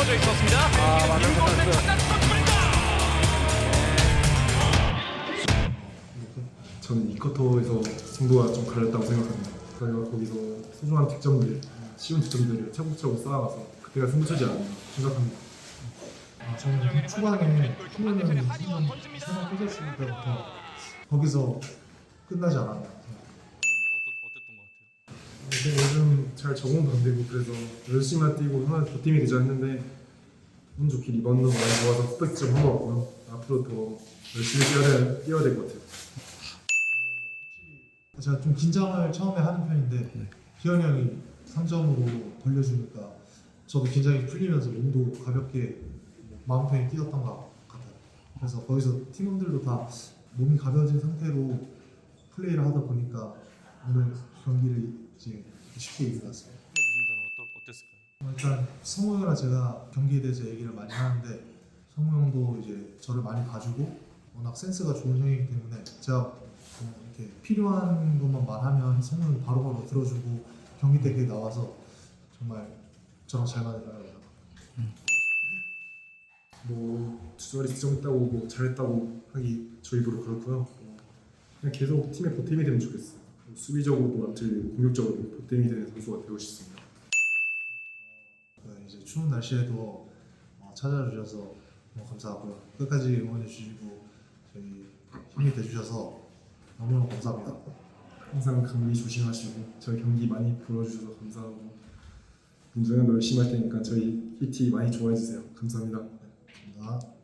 떨어져 있었습니다. 아, 맞는 것 네. 저는 이커터에서 정도가 좀 갈렸다고 생각합니다. 저희가 거기서 소중한 득점들, 쉬운 득점들을 차곡차곡 쌓아가서 그때가 승부처지 않나 생각합니다. 아, 저는 초반에 훈련을 한번 생각했을 때부터 거기서 끝나지 않았나. 네, 근데 요즘 잘 적응도 안 되고 그래서 열심히만 뛰고 하나 더 팀이 되자 했는데 운 좋게 리바운드 많이 좋아서 후백점 한것 같고요. 앞으로 더 열심히 뛰어야, 될- 뛰어야 될 것 같아요. 제가 좀 긴장을 처음에 하는 편인데 기현이 형이 3점으로 돌려주니까 저도 긴장이 풀리면서 몸도 가볍게 마음 편히 뛰었던 것 같아요. 그래서 거기서 팀원들도 다 몸이 가벼워진 상태로 플레이를 하다 보니까 오늘 경기를 이제 쉽게 같습니다. 일단 성우 형이랑 제가 경기에 대해서 얘기를 많이 하는데 성우 형도 이제 저를 많이 봐주고 워낙 센스가 좋은 형이기 때문에 제가 어, 이렇게 필요한 것만 말하면 성우 형이 바로바로 들어주고 경기 때 나와서 정말 저랑 잘 맞아요. 뭐 주저리 득점했다고 뭐 잘했다고 하기 저 입으로 그렇고요. 어, 그냥 계속 팀에 보탬이 되면 좋겠어요. 뭐 수비적으로도 안 틀리고 공격적으로도 보탬이 되는 선수가 되고 싶습니다. 네, 이제 추운 날씨에도 어, 찾아주셔서 너무 감사하고요. 끝까지 응원해 주시고 저희 힘이 돼 주셔서 너무너무 감사합니다. 항상 감기 조심하시고 저희 경기 많이 불러주셔서 감사하고 민정이도 열심히 할 테니까 저희 히티 많이 좋아해 주세요. 감사합니다. 감사합니다.